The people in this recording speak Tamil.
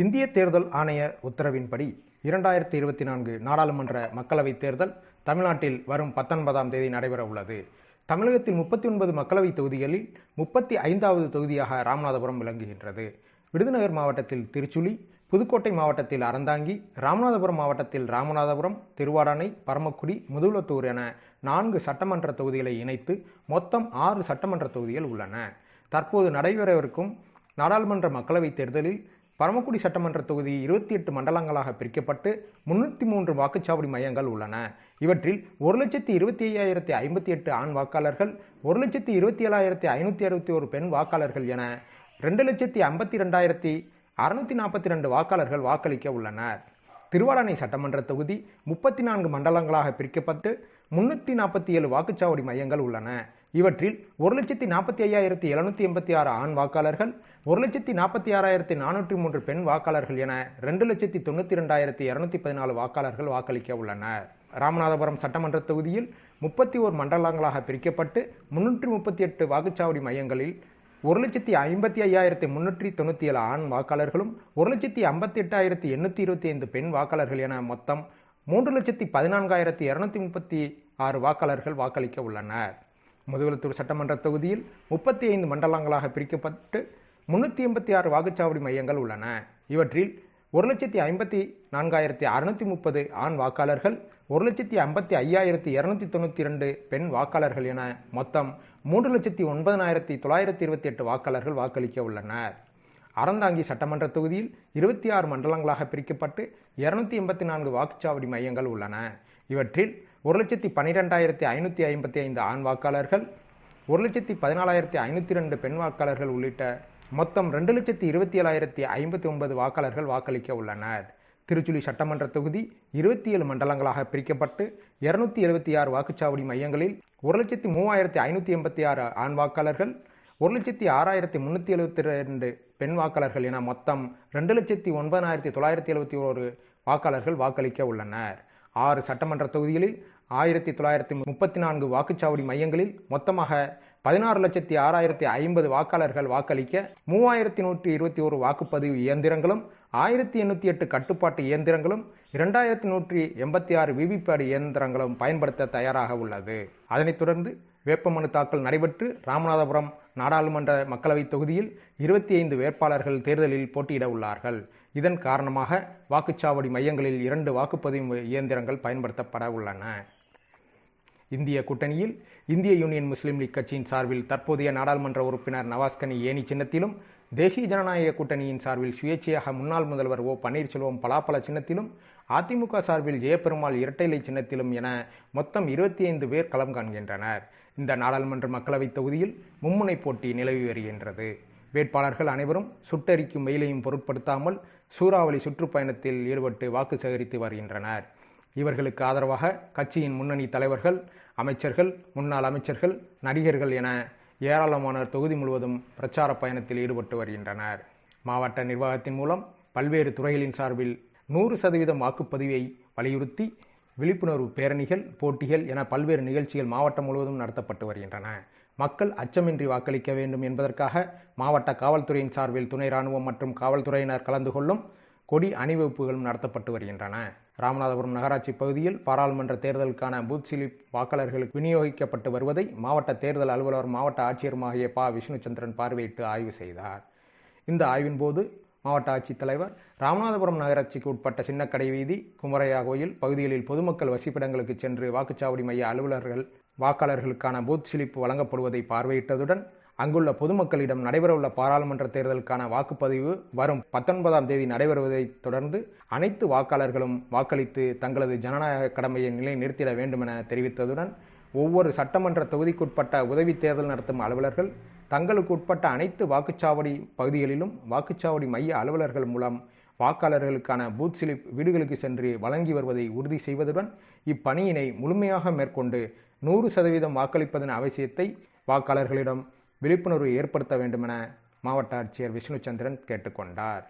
இந்திய தேர்தல் ஆணைய உத்தரவின்படி இரண்டாயிரத்தி இருபத்தி நான்கு நாடாளுமன்ற மக்களவைத் தேர்தல் தமிழ்நாட்டில் வரும் பத்தொன்பதாம் தேதி நடைபெற உள்ளது. தமிழகத்தில் முப்பத்தி ஒன்பது மக்களவைத் தொகுதிகளில் முப்பத்தி ஐந்தாவது தொகுதியாக ராமநாதபுரம் விளங்குகின்றது. விருதுநகர் மாவட்டத்தில் திருச்சுழி புதுக்கோட்டை மாவட்டத்தில் அறந்தாங்கி ராமநாதபுரம் மாவட்டத்தில் ராமநாதபுரம் திருவாடானை பரமக்குடி முதுகுளத்தூர் என நான்கு சட்டமன்ற தொகுதிகளை இணைத்து மொத்தம் ஆறு சட்டமன்ற தொகுதிகள் உள்ளன. தற்போது நடைபெறவிருக்கும் நாடாளுமன்ற மக்களவைத் தேர்தலில் பரமக்குடி சட்டமன்ற தொகுதி இருபத்தி எட்டு மண்டலங்களாக பிரிக்கப்பட்டு முன்னூற்றி மூன்று வாக்குச்சாவடி மையங்கள் உள்ளன. இவற்றில் ஒரு லட்சத்தி இருபத்தி ஐயாயிரத்தி ஐம்பத்தி எட்டு ஆண் வாக்காளர்கள் ஒரு லட்சத்தி இருபத்தி ஏழாயிரத்தி ஐநூற்றி அறுபத்தி ஒரு பெண் வாக்காளர்கள் என ரெண்டு லட்சத்தி ஐம்பத்தி ரெண்டாயிரத்தி அறுநூத்தி நாற்பத்தி ரெண்டு வாக்காளர்கள் வாக்களிக்க உள்ளனர். திருவாடானை சட்டமன்ற தொகுதி முப்பத்தி நான்கு மண்டலங்களாக பிரிக்கப்பட்டு முன்னூற்றி நாற்பத்தி ஏழு வாக்குச்சாவடி மையங்கள் உள்ளன. இவற்றில் ஒரு லட்சத்தி நாற்பத்தி ஐயாயிரத்தி எழுநூத்தி எண்பத்தி ஆறு ஆண் வாக்காளர்கள் ஒரு லட்சத்தி நாற்பத்தி ஆறாயிரத்தி நானூற்றி மூன்று பெண் வாக்காளர்கள் என ரெண்டு லட்சத்தி தொண்ணூற்றி ரெண்டாயிரத்தி இரநூத்தி பதினாலு வாக்காளர்கள் வாக்களிக்க உள்ளனர். ராமநாதபுரம் சட்டமன்ற தொகுதியில் முப்பத்தி ஓர் மண்டலங்களாக பிரிக்கப்பட்டு முன்னூற்றி முப்பத்தி எட்டு வாக்குச்சாவடி மையங்களில் ஒரு லட்சத்தி ஐம்பத்தி ஐயாயிரத்தி முன்னூற்றி தொண்ணூற்றி ஏழு ஆண் வாக்காளர்களும் ஒரு லட்சத்தி ஐம்பத்தி எட்டாயிரத்தி எண்ணூற்றி இருபத்தி ஐந்து பெண் வாக்காளர்கள் என மொத்தம் மூன்று லட்சத்தி பதினான்காயிரத்தி இரநூத்தி முப்பத்தி ஆறு வாக்காளர்கள் வாக்களிக்க உள்ளனர். முதுகுளத்தூர் சட்டமன்ற தொகுதியில் முப்பத்தி ஐந்து மண்டலங்களாக பிரிக்கப்பட்டு முன்னூற்றி எண்பத்தி ஆறு வாக்குச்சாவடி மையங்கள் உள்ளன. இவற்றில் ஒரு லட்சத்தி ஐம்பத்தி நான்காயிரத்தி அறுநூத்தி முப்பது ஆண் வாக்காளர்கள் ஒரு லட்சத்தி ஐம்பத்தி ஐயாயிரத்தி இரநூத்தி தொண்ணூற்றி ரெண்டு பெண் வாக்காளர்கள் என மொத்தம் மூன்று லட்சத்தி ஒன்பதனாயிரத்தி தொள்ளாயிரத்தி இருபத்தி எட்டு வாக்காளர்கள் வாக்களிக்க உள்ளனர். அறந்தாங்கி சட்டமன்ற தொகுதியில் இருபத்தி ஆறு மண்டலங்களாக பிரிக்கப்பட்டு இருநூத்தி எண்பத்தி நான்கு வாக்குச்சாவடி மையங்கள் உள்ளன. இவற்றில் ஒரு லட்சத்தி பன்னிரெண்டாயிரத்தி ஐநூற்றி ஐம்பத்தி ஐந்து ஆண் வாக்காளர்கள் ஒரு லட்சத்தி பதினாலாயிரத்தி ஐநூற்றி ரெண்டு பெண் வாக்காளர்கள் உள்ளிட்ட மொத்தம் ரெண்டு லட்சத்தி இருபத்தி ஏழாயிரத்தி ஐம்பத்தி ஒன்பது வாக்காளர்கள் வாக்களிக்க உள்ளனர். திருச்சுழி சட்டமன்ற தொகுதி இருபத்தி ஏழு மண்டலங்களாக பிரிக்கப்பட்டு இருநூத்தி எழுபத்தி ஆறு வாக்குச்சாவடி மையங்களில் ஒரு லட்சத்தி மூவாயிரத்தி ஐநூற்றி எண்பத்தி ஆறு ஆண் வாக்காளர்கள் ஒரு லட்சத்தி ஆறாயிரத்தி முன்னூற்றி எழுபத்தி ரெண்டு பெண் வாக்காளர்கள் என மொத்தம் ரெண்டு லட்சத்தி ஒன்பதாயிரத்தி தொள்ளாயிரத்தி எழுபத்தி ஒரு வாக்காளர்கள் வாக்களிக்க உள்ளனர். ஆறு சட்டமன்ற தொகுதிகளில் ஆயிரத்தி தொள்ளாயிரத்தி முப்பத்தி நான்கு வாக்குச்சாவடி மையங்களில் மொத்தமாக பதினாறு லட்சத்தி ஆறாயிரத்தி ஐம்பது வாக்காளர்கள் வாக்களிக்க மூவாயிரத்தி நூற்றி இருபத்தி ஒரு வாக்குப்பதிவு இயந்திரங்களும் ஆயிரத்தி எண்ணூற்றி எட்டு கட்டுப்பாட்டு இயந்திரங்களும் இரண்டாயிரத்தி நூற்றி எண்பத்தி ஆறு விவிபேட் இயந்திரங்களும் பயன்படுத்த தயாராக உள்ளது. அதனைத் தொடர்ந்து வேட்புமனு தாக்கல் நடைபெற்று ராமநாதபுரம் நாடாளுமன்ற மக்களவைத் தொகுதியில் இருபத்தி ஐந்து வேட்பாளர்கள் தேர்தலில் போட்டியிட உள்ளார்கள். இதன் காரணமாக வாக்குச்சாவடி மையங்களில் இரண்டு வாக்குப்பதிவு இயந்திரங்கள் பயன்படுத்தப்பட உள்ளன. இந்திய கூட்டணியில் இந்திய யூனியன் முஸ்லீம் லீக் கட்சியின் சார்பில் தற்போதைய நாடாளுமன்ற உறுப்பினர் நவாஸ்கனி ஏனி சின்னத்திலும் தேசிய ஜனநாயக கூட்டணியின் சார்பில் சுயேட்சையாக முன்னாள் முதல்வர் ஓ பன்னீர்செல்வம் பலாப்பல சின்னத்திலும் அதிமுக சார்பில் ஜெயபெருமாள் இரட்டைலை சின்னத்திலும் என மொத்தம் இருபத்தி ஐந்து பேர் களம் காண்கின்றனர். இந்த நாடாளுமன்ற மக்களவைத் தொகுதியில் மும்முனை போட்டி நிலவி வருகின்றது. வேட்பாளர்கள் அனைவரும் சுட்டெரிக்கும் வெயிலையும் பொருட்படுத்தாமல் சூறாவளி சுற்றுப்பயணத்தில் ஈடுபட்டு வாக்கு சேகரித்து வருகின்றனர். இவர்களுக்கு ஆதரவாக கட்சியின் முன்னணி தலைவர்கள் அமைச்சர்கள் முன்னாள் அமைச்சர்கள் நடிகர்கள் என ஏராளமானோர் தொகுதி முழுவதும் பிரச்சார பயணத்தில் ஈடுபட்டு வருகின்றனர். மாவட்ட நிர்வாகத்தின் மூலம் பல்வேறு துறைகளின் சார்பில் நூறு சதவீதம் வாக்குப்பதிவை வலியுறுத்தி விழிப்புணர்வு பேரணிகள் போட்டிகள் என பல்வேறு நிகழ்ச்சிகள் மாவட்டம் முழுவதும் நடத்தப்பட்டு வருகின்றன. மக்கள் அச்சமின்றி வாக்களிக்க வேண்டும் என்பதற்காக மாவட்ட காவல்துறையின் சார்பில் துணை ராணுவம் மற்றும் காவல்துறையினர் கலந்து கொள்ளும் கொடி அணிவகுப்புகளும் நடத்தப்பட்டு வருகின்றன. ராமநாதபுரம் நகராட்சி பகுதியில் பாராளுமன்ற தேர்தலுக்கான பூத் சிலிப் வாக்காளர்களுக்கு விநியோகிக்கப்பட்டு வருவதை மாவட்ட தேர்தல் அலுவலர் மாவட்ட ஆட்சியருமாகிய பா. விஷ்ணுச்சந்திரன் பார்வையிட்டு ஆய்வு செய்தார். இந்த ஆய்வின் போது மாவட்ட ஆட்சித்தலைவர் ராமநாதபுரம் நகராட்சிக்கு உட்பட்ட சின்னக்கடை வீதி குமரையா கோயில் பகுதிகளில் பொதுமக்கள் வசிப்பிடங்களுக்கு சென்று வாக்குச்சாவடி மைய அலுவலர்கள் வாக்காளர்களுக்கான பூத் சிலிப்பு வழங்கப்படுவதை பார்வையிட்டதுடன் அங்குள்ள பொதுமக்களிடம் நடைபெறவுள்ள பாராளுமன்ற தேர்தலுக்கான வாக்குப்பதிவு வரும் பத்தொன்பதாம் தேதி நடைபெறுவதை தொடர்ந்து அனைத்து வாக்காளர்களும் வாக்களித்து தங்களது ஜனநாயக கடமையை நிலைநிறுத்திட வேண்டும் என தெரிவித்ததுடன் ஒவ்வொரு சட்டமன்ற தொகுதிக்குட்பட்ட உதவி தேர்தல் நடத்தும் அலுவலர்கள் தங்களுக்கு உட்பட்ட அனைத்து வாக்குச்சாவடி பகுதிகளிலும் வாக்குச்சாவடி மைய அலுவலர்கள் மூலம் வாக்காளர்களுக்கான பூத் சிலிப் வீடுகளுக்கு சென்று வழங்கி வருவதை உறுதி செய்வதுடன் இப்பணியினை முழுமையாக மேற்கொண்டு நூறு சதவீதம் வாக்களிப்பதன் அவசியத்தை வாக்காளர்களிடம் விழிப்புணர்வு ஏற்படுத்த வேண்டுமென மாவட்ட ஆட்சியர் விஷ்ணுச்சந்திரன் கேட்டுக்கொண்டார்.